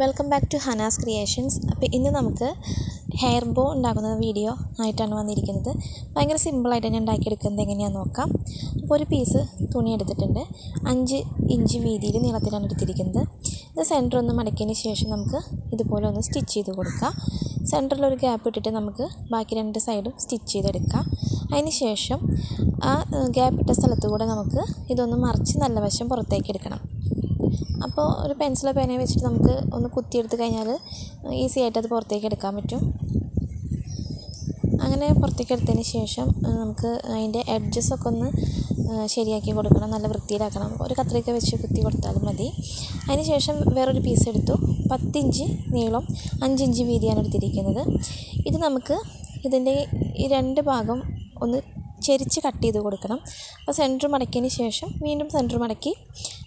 Welcome back to Hanas creations അപ്പോൾ ഇന്ന് നമുക്ക് ഹെയർ ബോ ഉണ്ടാക്കുന്ന വീഡിയോ ആയിട്ടാണ് വന്നിരിക്കുന്നത്. ഭയങ്കര സിമ്പിളായിട്ട് ഞാൻ ഉണ്ടാക്കിയെടുക്കുന്നത് എങ്ങനെയാണെന്ന് നോക്കാം. അപ്പോൾ ഒരു പീസ് തുണി എടുത്തിട്ടുണ്ട്. അഞ്ച് ഇഞ്ച് വീതിയിൽ നീളത്തിലാണ് എടുത്തിരിക്കുന്നത്. ഇത് സെന്റർ ഒന്ന് മടക്കിയതിന് ശേഷം നമുക്ക് ഇതുപോലെ ഒന്ന് സ്റ്റിച്ച് ചെയ്ത് കൊടുക്കാം. സെന്ററിൽ ഒരു ഗ്യാപ്പ് ഇട്ടിട്ട് നമുക്ക് ബാക്കി രണ്ട് സൈഡും സ്റ്റിച്ച് ചെയ്തെടുക്കാം. അതിന് ശേഷം ആ ഗ്യാപ്പ് ഇട്ട സ്ഥലത്ത് കൂടെ നമുക്ക് ഇതൊന്ന് മറിച്ച് നല്ല വശം പുറത്തേക്ക് എടുക്കണം. അപ്പോൾ ഒരു പെൻസിലോ പേനയോ വെച്ചിട്ട് നമുക്ക് ഒന്ന് കുത്തിയെടുത്ത് കഴിഞ്ഞാൽ ഈസി ആയിട്ട് അത് പുറത്തേക്ക് എടുക്കാൻ പറ്റും. അങ്ങനെ പുറത്തേക്ക് എടുത്തതിന് ശേഷം നമുക്ക് അതിന്റെ എഡ്ജസൊക്കെ ഒന്ന് ശരിയാക്കി കൊടുക്കണം നല്ല വൃത്തിയിലാക്കണം. ഒരു കത്രിക വെച്ച് കുത്തി കൊടുത്താലും മതി. അതിന് ശേഷം വേറൊരു പീസ് എടുത്തു. പത്തിഞ്ച് നീളം അഞ്ചിഞ്ച് വീതിയാണ് എടുത്തിരിക്കുന്നത്. ഇത് നമുക്ക് ഇതിന്റെ ഈ രണ്ട് ഭാഗം ഒന്ന് ചെരിച്ച് കട്ട് ചെയ്ത് കൊടുക്കണം. അപ്പോൾ സെന്റർ മടക്കിയതിന് ശേഷം വീണ്ടും സെന്റർ മടക്കി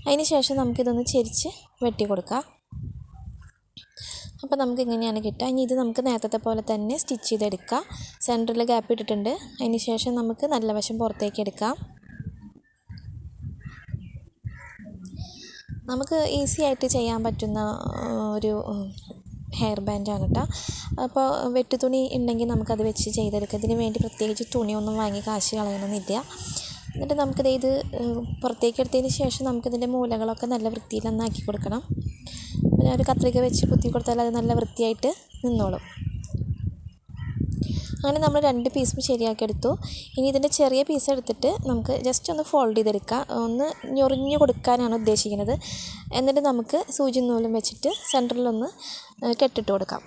അതിന് ശേഷം നമുക്കിതൊന്ന് ചെരിച്ച് വെട്ടി കൊടുക്കാം. അപ്പോൾ നമുക്ക് ഇങ്ങനെയാണ് കിട്ടുക. ഇനി ഇത് നമുക്ക് നേരത്തെ പോലെ തന്നെ സ്റ്റിച്ച് ചെയ്തെടുക്കാം. സെന്ററിൽ ഗ്യാപ്പ് ഇട്ടിട്ടുണ്ട്. അതിന് ശേഷം നമുക്ക് നല്ല വശം പുറത്തേക്ക് എടുക്കാം. നമുക്ക് ഈസി ആയിട്ട് ചെയ്യാൻ പറ്റുന്ന ഒരു ഹെയർ ബാൻഡാണ് കേട്ടോ. അപ്പോൾ വെട്ടു വെട്ടുതുണി ഉണ്ടെങ്കിൽ നമുക്കത് വെച്ച് ചെയ്തെടുക്കാം. ഇതിന് വേണ്ടി പ്രത്യേകിച്ച് തുണിയൊന്നും വാങ്ങി കാശ് കളയണമെന്നില്ല. എന്നിട്ട് നമുക്കിത് ഇത് പുറത്തേക്ക് എടുത്തതിന് ശേഷം നമുക്കിതിന്റെ മൂലകളൊക്കെ നല്ല വൃത്തിയിൽ നന്നാക്കി കൊടുക്കണം. പിന്നെ ഒരു കത്രിക വെച്ച് കുത്തി കൊടുത്താൽ അത് നല്ല വൃത്തിയായിട്ട് നിന്നോളും. അങ്ങനെ നമ്മൾ രണ്ട് പീസും ശരിയാക്കി എടുത്തു. ഇനി ഇതിന്റെ ചെറിയ പീസ് എടുത്തിട്ട് നമുക്ക് ജസ്റ്റ് ഒന്ന് ഫോൾഡ് ചെയ്തെടുക്കാം. ഒന്ന് ഞൊറിഞ്ഞു കൊടുക്കാനാണ് ഉദ്ദേശിക്കുന്നത്. എന്നിട്ട് നമുക്ക് സൂചി നൂലും വെച്ചിട്ട് സെന്ററിലൊന്ന് കെട്ടിട്ട് കൊടുക്കാം.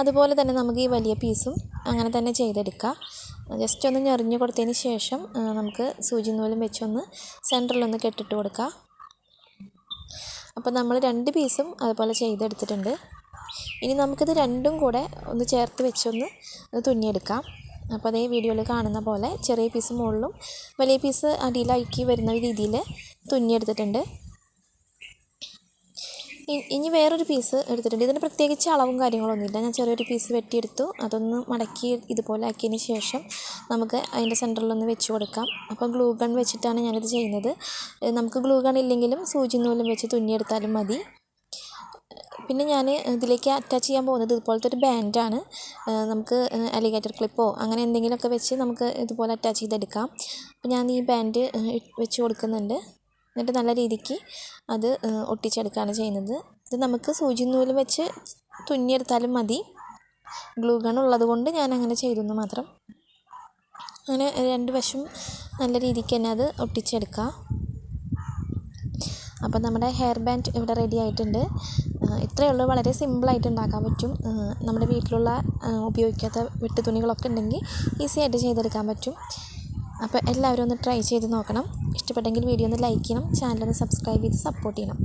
അതുപോലെ തന്നെ നമുക്ക് ഈ വലിയ പീസും അങ്ങനെ തന്നെ ചെയ്തെടുക്കാം. ജസ്റ്റ് ഒന്ന് ഞെറിഞ്ഞു കൊടുത്തതിന് ശേഷം നമുക്ക് സൂചി നൂലും വെച്ചൊന്ന് സെന്ററിലൊന്ന് കെട്ടിട്ട് കൊടുക്കാം. അപ്പോൾ നമ്മൾ രണ്ട് പീസും അതുപോലെ ചെയ്തെടുത്തിട്ടുണ്ട്. ഇനി നമുക്കിത് രണ്ടും കൂടെ ഒന്ന് ചേർത്ത് വെച്ചൊന്ന് തുന്നിയെടുക്കാം. അപ്പോൾ അതേ വീഡിയോയിൽ കാണുന്ന പോലെ ചെറിയ പീസ് മുകളിലും വലിയ പീസ് അടിയിലാക്കി വരുന്ന രീതിയിൽ തുന്നിയെടുത്തിട്ടുണ്ട്. ഇനി വേറൊരു പീസ് എടുത്തിട്ടുണ്ട്. ഇതിന് പ്രത്യേകിച്ച് അളവും കാര്യങ്ങളൊന്നുമില്ല. ഞാൻ ചെറിയൊരു പീസ് വെട്ടിയെടുത്തു. അതൊന്ന് മടക്കി ഇതുപോലെ ആക്കിയതിന് ശേഷം നമുക്ക് അതിന്റെ സെന്ററിലൊന്ന് വെച്ച് കൊടുക്കാം. അപ്പോൾ ഗ്ലൂ ഗൺ വെച്ചിട്ടാണ് ഞാനിത് ചെയ്യുന്നത്. നമുക്ക് ഗ്ലൂ ഗൺ ഇല്ലെങ്കിലും സൂചി നൂലും വെച്ച് തുന്നിയെടുത്താലും മതി. പിന്നെ ഞാൻ ഇതിലേക്ക് അറ്റാച്ച് ചെയ്യാൻ പോകുന്നത് ഇതുപോലത്തെ ഒരു ബാൻഡാണ് നമുക്ക് അലിഗേറ്റർ ക്ലിപ്പോ അങ്ങനെ എന്തെങ്കിലുമൊക്കെ വെച്ച് നമുക്ക് ഇതുപോലെ അറ്റാച്ച് ചെയ്തെടുക്കാം. അപ്പോൾ ഞാൻ ഈ ബാൻഡ് വെച്ച് കൊടുക്കുന്നുണ്ട്. എന്നിട്ട് നല്ല രീതിക്ക് അത് ഒട്ടിച്ചെടുക്കുകയാണ് ചെയ്യുന്നത്. ഇത് നമുക്ക് സൂചി നൂൽ വെച്ച് തുന്നിയെടുത്താലും മതി. ഗ്ലൂ ഗൺ ഉള്ളത് കൊണ്ട് ഞാൻ അങ്ങനെ ചെയ്തെന്ന് മാത്രം. അങ്ങനെ രണ്ട് വശം നല്ല രീതിക്ക് തന്നെ അത് ഒട്ടിച്ചെടുക്കുക അപ്പോൾ നമ്മുടെ ഹെയർ ബാൻഡ് ഇവിടെ റെഡി ആയിട്ടുണ്ട്. ഇത്രയേ ഉള്ളൂ. വളരെ സിമ്പിളായിട്ട് ഉണ്ടാക്കാൻ പറ്റും. നമ്മുടെ വീട്ടിലുള്ള ഉപയോഗിക്കാത്ത വെട്ടു തുണികളൊക്കെ ഉണ്ടെങ്കിൽ ഈസി ആയിട്ട് ചെയ്തെടുക്കാൻ പറ്റും. അപ്പോൾ എല്ലാവരും ഒന്ന് ട്രൈ ചെയ്ത് നോക്കണം. ഇഷ്ടപ്പെട്ടെങ്കിൽ വീഡിയോ ഒന്ന് ലൈക്ക് ചെയ്യണം. ചാനലൊന്ന് സബ്സ്ക്രൈബ് ചെയ്ത് സപ്പോർട്ട് ചെയ്യണം.